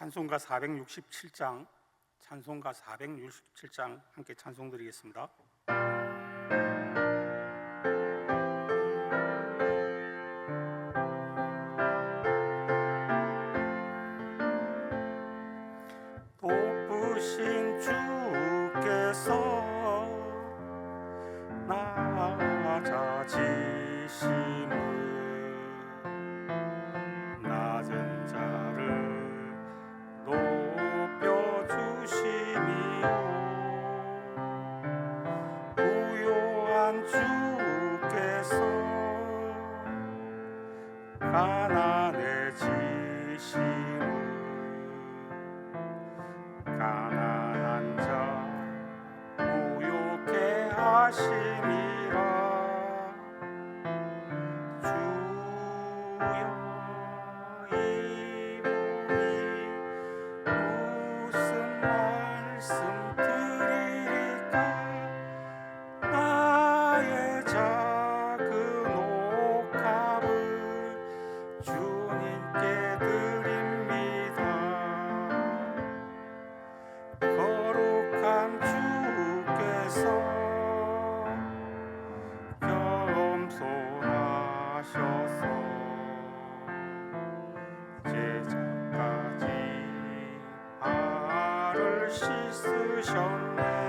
찬송가 467장 찬송가 467장 함께 찬송 드리겠습니다. 발을 씻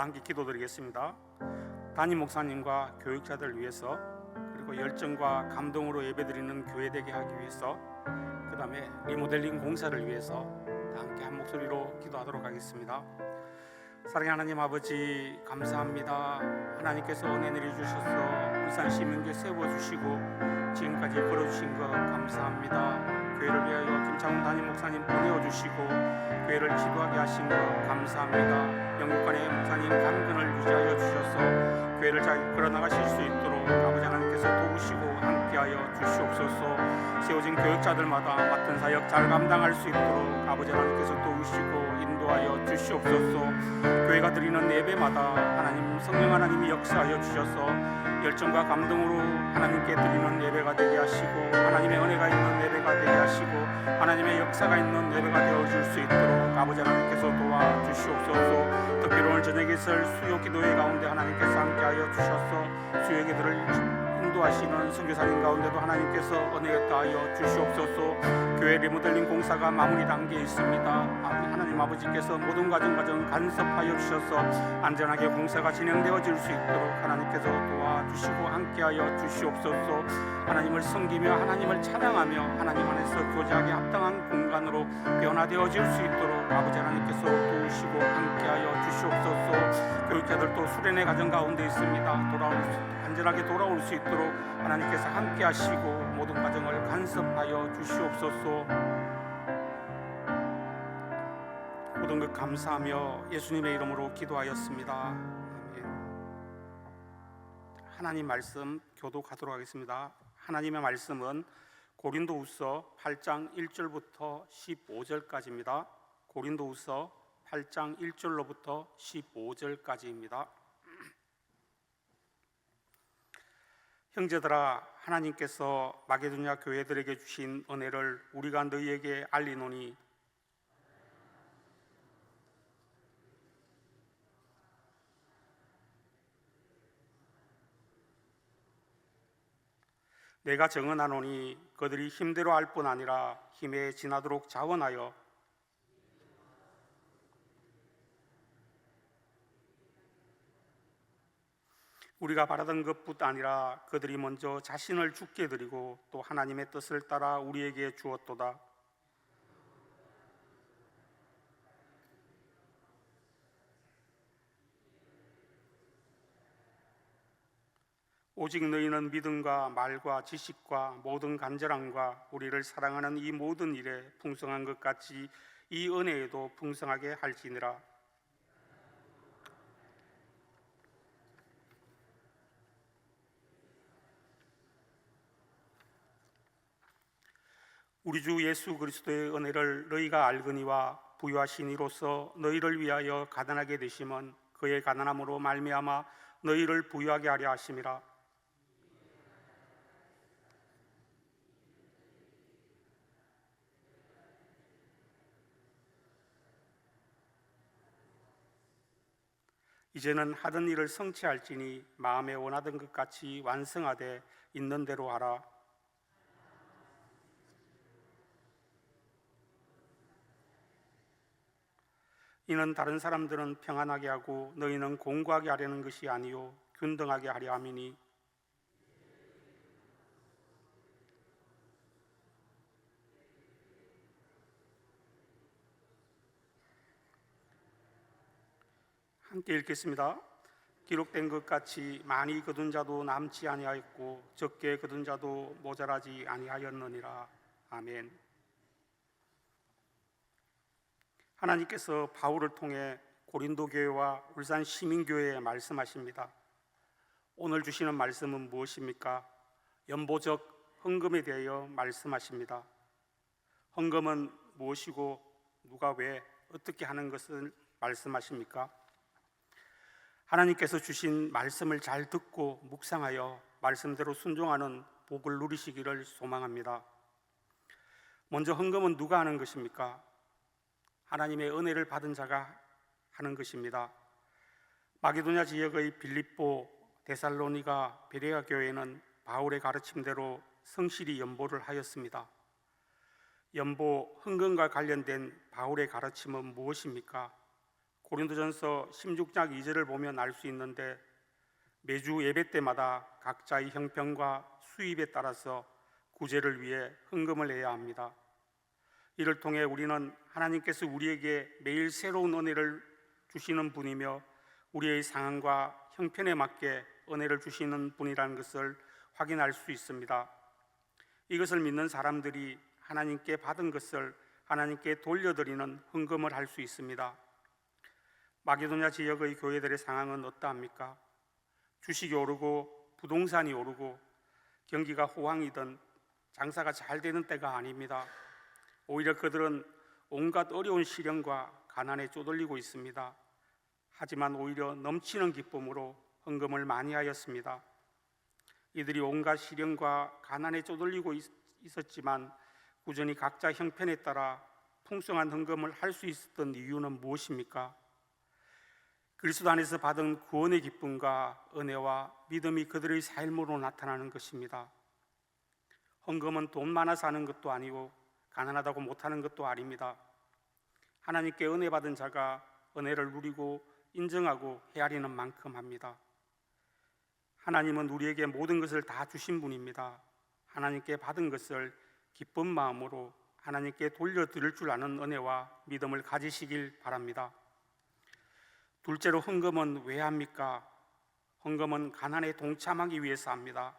함께 기도드리겠습니다. 담임 목사님과 교육자들 위해서 그리고 열정과 감동으로 예배드리는 교회 되게 하기 위해서 그 다음에 리모델링 공사를 위해서 다 함께 한 목소리로 기도하도록 하겠습니다. 사랑의 하나님 아버지 감사합니다. 하나님께서 은혜 내려주셔서 울산 시민교회 세워주시고 지금까지 걸어주신 것 감사합니다. 교회를 위하여 김창훈 담임 목사님 보내어주시고 교회를 지도하게 하신 것 감사합니다. 영육간의 목사님 강근을 유지하여 주셔서 교회를 잘 걸어나가실 수 있도록 아버지 하나님께서 도우시고 함께하여 주시옵소서 세워진 교육자들마다 맡은 사역 잘 감당할 수 있도록 아버지 하나님께서 도우시고 인도하여 주시옵소서 교회가 드리는 예배마다 하나님 성령 하나님이 역사하여 주셔서 열정과 감동으로 하나님께 드리는 예배가 되게 하시고 하나님의 은혜가 있는 예배가 되게 하시고 하나님의 역사가 있는 예배가 되어 줄 수 있도록 아버지 하나님께서 도와 주시옵소서. 특별히 오늘 저녁에 있을 수요 기도회 가운데 하나님께서 함께하여 주셔서 수요 기도를 인도하시는 선교사님 가운데도 하나님께서 은혜 다하여 주시옵소서. 교회 리모델링 공사가 마무리 단계에 있습니다. 아, 하나님 아버지께서 모든 과정 과정 간섭하여 주셔서 안전하게 공사가 진행되어질 수 있도록 하나님께서 도와주시고 함께하여 주시옵소서. 하나님을 섬기며 하나님을 찬양하며 하나님 안에서 교제하기 합당한 공간으로 변화되어질 수 있도록 아버지 하나님께서 도우시고 함께하여 주시옵소서. 교육자들도 수련의 과정 가운데 있습니다. 돌아올 수- 안전하게 돌아올 수 있도록 하나님께서 함께 하시고 모든 과정을 간섭하여 주시옵소서. 모든 것 감사하며 예수님의 이름으로 기도하였습니다. 하나님 말씀 교독하도록 하겠습니다. 하나님의 말씀은 고린도후서 8장 1절부터 15절까지입니다. 고린도후서 8장 1절로부터 15절까지입니다. 형제들아 하나님께서 마게도냐 교회들에게 주신 은혜를 우리가 너희에게 알리노니. 내가 정언하노니 그들이 힘대로 할 뿐 아니라 힘에 지나도록 자원하여 우리가 바라던 것뿐 아니라 그들이 먼저 자신을 죽게 드리고 또 하나님의 뜻을 따라 우리에게 주었도다. 오직 너희는 믿음과 말과 지식과 모든 간절함과 우리를 사랑하는 이 모든 일에 풍성한 것 같이 이 은혜에도 풍성하게 할지니라. 우리 주 예수 그리스도의 은혜를 너희가 알거니와 부유하신 이로서 너희를 위하여 가난하게 되심은 그의 가난함으로 말미암아 너희를 부유하게 하려 하심이라. 이제는 하던 일을 성취할지니 마음에 원하던 것 같이 완성하되 있는 대로 하라. 이는 다른 사람들은 평안하게 하고 너희는 공고하게 하려는 것이 아니요 균등하게 하려 함이니 함께 읽겠습니다. 기록된 것 같이 많이 거둔 자도 남지 아니하였고 적게 거둔 자도 모자라지 아니하였느니라. 아멘. 하나님께서 바울을 통해 고린도 교회와 울산 시민 교회에 말씀하십니다. 오늘 주시는 말씀은 무엇입니까? 연보적 헌금에 대하여 말씀하십니다. 헌금은 무엇이고 누가 왜 어떻게 하는 것을 말씀하십니까? 하나님께서 주신 말씀을 잘 듣고 묵상하여 말씀대로 순종하는 복을 누리시기를 소망합니다. 먼저 헌금은 누가 하는 것입니까? 하나님의 은혜를 받은 자가 하는 것입니다. 마게도냐 지역의 빌립보, 데살로니가 베레아 교회는 바울의 가르침대로 성실히 연보를 하였습니다. 연보 헌금과 관련된 바울의 가르침은 무엇입니까? 고린도전서 16장 2절을 보면 알 수 있는데 매주 예배 때마다 각자의 형편과 수입에 따라서 구제를 위해 헌금을 해야 합니다. 이를 통해 우리는 하나님께서 우리에게 매일 새로운 은혜를 주시는 분이며 우리의 상황과 형편에 맞게 은혜를 주시는 분이라는 것을 확인할 수 있습니다. 이것을 믿는 사람들이 하나님께 받은 것을 하나님께 돌려드리는 헌금을 할 수 있습니다. 마게도냐 지역의 교회들의 상황은 어떠합니까? 주식이 오르고 부동산이 오르고 경기가 호황이든 장사가 잘 되는 때가 아닙니다. 오히려 그들은 온갖 어려운 시련과 가난에 쪼들리고 있습니다. 하지만 오히려 넘치는 기쁨으로 헌금을 많이 하였습니다. 이들이 온갖 시련과 가난에 쪼들리고 있었지만 꾸준히 각자 형편에 따라 풍성한 헌금을 할 수 있었던 이유는 무엇입니까? 그리스도 안에서 받은 구원의 기쁨과 은혜와 믿음이 그들의 삶으로 나타나는 것입니다. 헌금은 돈 많아서 하는 것도 아니고 가난하다고 못하는 것도 아닙니다. 하나님께 은혜 받은 자가 은혜를 누리고 인정하고 헤아리는 만큼 합니다. 하나님은 우리에게 모든 것을 다 주신 분입니다. 하나님께 받은 것을 기쁜 마음으로 하나님께 돌려드릴 줄 아는 은혜와 믿음을 가지시길 바랍니다. 둘째로 헌금은 왜 합니까? 헌금은 가난에 동참하기 위해서 합니다.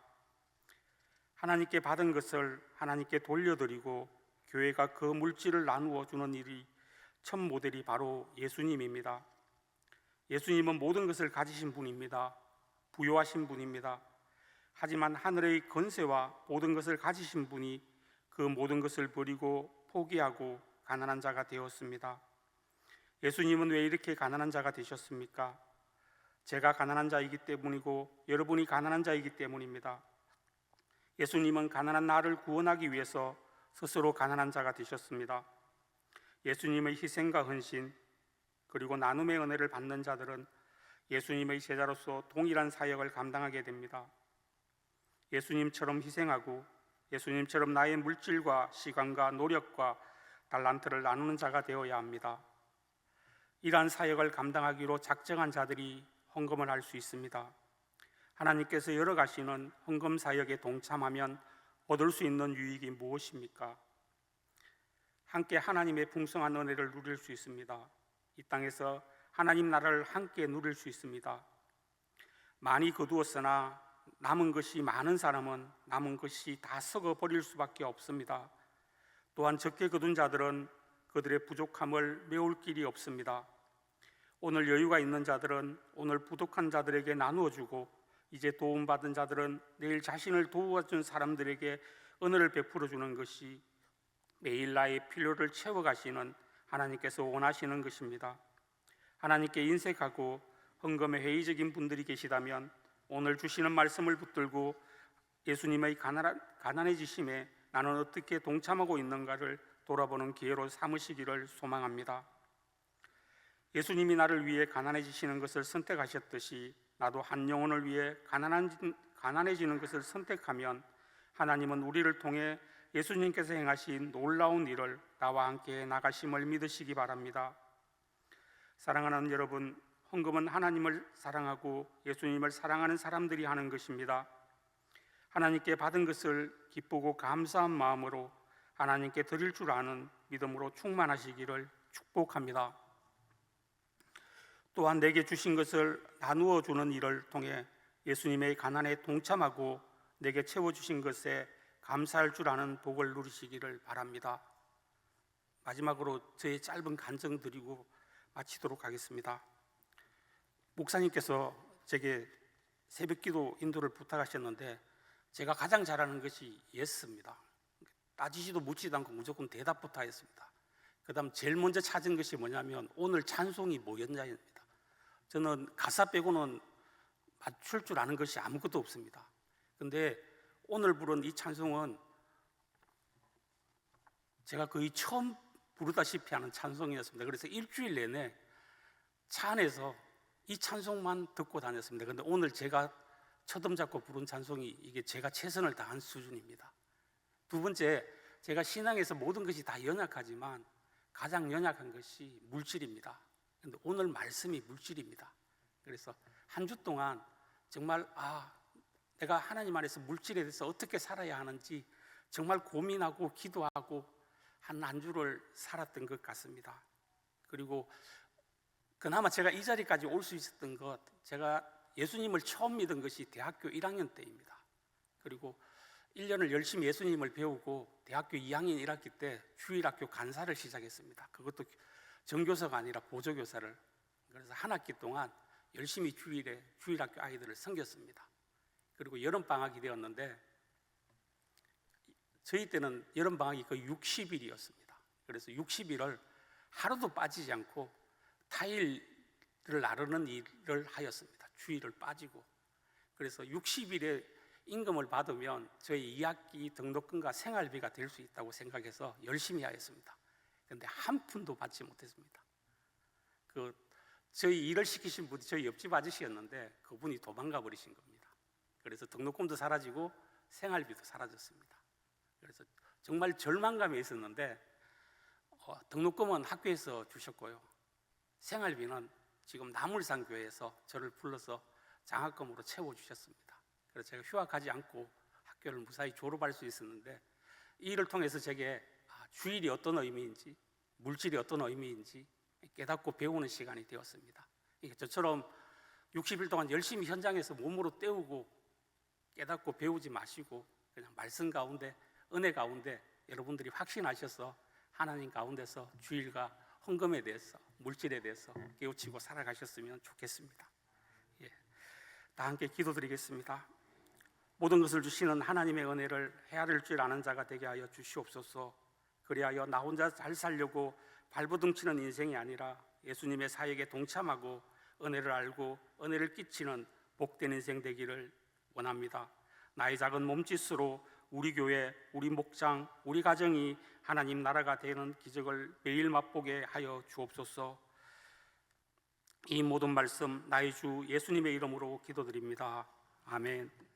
하나님께 받은 것을 하나님께 돌려드리고 교회가 그 물질을 나누어 주는 일이 첫 모델이 바로 예수님입니다. 예수님은 모든 것을 가지신 분입니다. 부요하신 분입니다. 하지만 하늘의 건세와 모든 것을 가지신 분이 그 모든 것을 버리고 포기하고 가난한 자가 되었습니다. 예수님은 왜 이렇게 가난한 자가 되셨습니까? 제가 가난한 자이기 때문이고 여러분이 가난한 자이기 때문입니다. 예수님은 가난한 나를 구원하기 위해서 스스로 가난한 자가 되셨습니다. 예수님의 희생과 헌신 그리고 나눔의 은혜를 받는 자들은 예수님의 제자로서 동일한 사역을 감당하게 됩니다. 예수님처럼 희생하고 예수님처럼 나의 물질과 시간과 노력과 달란트를 나누는 자가 되어야 합니다. 이러한 사역을 감당하기로 작정한 자들이 헌금을 할 수 있습니다. 하나님께서 열어가시는 헌금 사역에 동참하면 얻을 수 있는 유익이 무엇입니까? 함께 하나님의 풍성한 은혜를 누릴 수 있습니다. 이 땅에서 하나님 나라를 함께 누릴 수 있습니다. 많이 거두었으나 남은 것이 많은 사람은 남은 것이 다 썩어 버릴 수밖에 없습니다. 또한 적게 거둔 자들은 그들의 부족함을 메울 길이 없습니다. 오늘 여유가 있는 자들은 오늘 부족한 자들에게 나누어 주고 이제 도움받은 자들은 내일 자신을 도와준 사람들에게 은혜를 베풀어 주는 것이 매일 나의 필요를 채워 가시는 하나님께서 원하시는 것입니다. 하나님께 인색하고 헌금에 회의적인 분들이 계시다면 오늘 주시는 말씀을 붙들고 예수님의 가난, 가난해지심에 나는 어떻게 동참하고 있는가를 돌아보는 기회로 삼으시기를 소망합니다. 예수님이 나를 위해 가난해지시는 것을 선택하셨듯이 나도 한 영혼을 위해 가난한, 가난해지는 것을 선택하면 하나님은 우리를 통해 예수님께서 행하신 놀라운 일을 나와 함께 나가심을 믿으시기 바랍니다. 사랑하는 여러분, 헌금은 하나님을 사랑하고 예수님을 사랑하는 사람들이 하는 것입니다. 하나님께 받은 것을 기쁘고 감사한 마음으로 하나님께 드릴 줄 아는 믿음으로 충만하시기를 축복합니다. 또한 내게 주신 것을 나누어 주는 일을 통해 예수님의 가난에 동참하고 내게 채워 주신 것에 감사할 줄 아는 복을 누리시기를 바랍니다. 마지막으로 저의 짧은 간증 드리고 마치도록 하겠습니다. 목사님께서 제게 새벽 기도 인도를 부탁하셨는데 제가 가장 잘하는 것이 예스입니다. 따지지도 묻지도 않고 무조건 대답부터 했습니다. 그 다음 제일 먼저 찾은 것이 뭐냐면 오늘 찬송이 뭐였냐입니다. 저는 가사 빼고는 맞출 줄 아는 것이 아무것도 없습니다. 근데 오늘 부른 이 찬송은 제가 거의 처음 부르다시피 하는 찬송이었습니다. 그래서 일주일 내내 차 안에서 이 찬송만 듣고 다녔습니다. 근데 오늘 제가 첫음 잡고 부른 찬송이 이게 제가 최선을 다한 수준입니다. 두 번째, 제가 신앙에서 모든 것이 다 연약하지만 가장 연약한 것이 물질입니다. 근데 오늘 말씀이 물질입니다. 그래서 한 주 동안 정말 아, 내가 하나님 안에서 물질에 대해서 어떻게 살아야 하는지 정말 고민하고 기도하고 한 한 주를 살았던 것 같습니다. 그리고 그나마 제가 이 자리까지 올 수 있었던 것, 제가 예수님을 처음 믿은 것이 대학교 1학년 때입니다. 그리고 1년을 열심히 예수님을 배우고 대학교 2학년 1학기 때 주일학교 간사를 시작했습니다. 그것도 정교사가 아니라 보조교사를. 그래서 한 학기 동안 열심히 주일에 주일학교 아이들을 섬겼습니다. 그리고 여름 방학이 되었는데 저희 때는 여름 방학이 거의 60일이었습니다. 그래서 60일을 하루도 빠지지 않고 타일을 나르는 일을 하였습니다. 주일을 빠지고. 그래서 60일에 임금을 받으면 저희 2학기 등록금과 생활비가 될 수 있다고 생각해서 열심히 하였습니다. 그런데 한 푼도 받지 못했습니다. 그 저희 일을 시키신 분이 저희 옆집 아저씨였는데 그분이 도망가 버리신 겁니다. 그래서 등록금도 사라지고 생활비도 사라졌습니다. 그래서 정말 절망감이 있었는데 어, 등록금은 학교에서 주셨고요. 생활비는 지금 나물산 교회에서 저를 불러서 장학금으로 채워 주셨습니다. 그래서 제가 휴학하지 않고 학교를 무사히 졸업할 수 있었는데 이 일을 통해서 제게 아, 주일이 어떤 의미인지 물질이 어떤 의미인지 깨닫고 배우는 시간이 되었습니다. 이게 저처럼 60일 동안 열심히 현장에서 몸으로 때우고 깨닫고 배우지 마시고 그냥 말씀 가운데 은혜 가운데 여러분들이 확신하셔서 하나님 가운데서 주일과 헌금에 대해서 물질에 대해서 깨우치고 살아가셨으면 좋겠습니다. 예. 다 함께 기도드리겠습니다. 모든 것을 주시는 하나님의 은혜를 헤아릴 줄 아는 자가 되게 하여 주시옵소서. 그리하여 나 혼자 잘 살려고 발버둥치는 인생이 아니라 예수님의 사역에 동참하고 은혜를 알고 은혜를 끼치는 복된 인생 되기를 원합니다. 나의 작은 몸짓으로 우리 교회, 우리 목장, 우리 가정이 하나님 나라가 되는 기적을 매일 맛보게 하여 주옵소서. 이 모든 말씀 나의 주 예수님의 이름으로 기도드립니다. 아멘.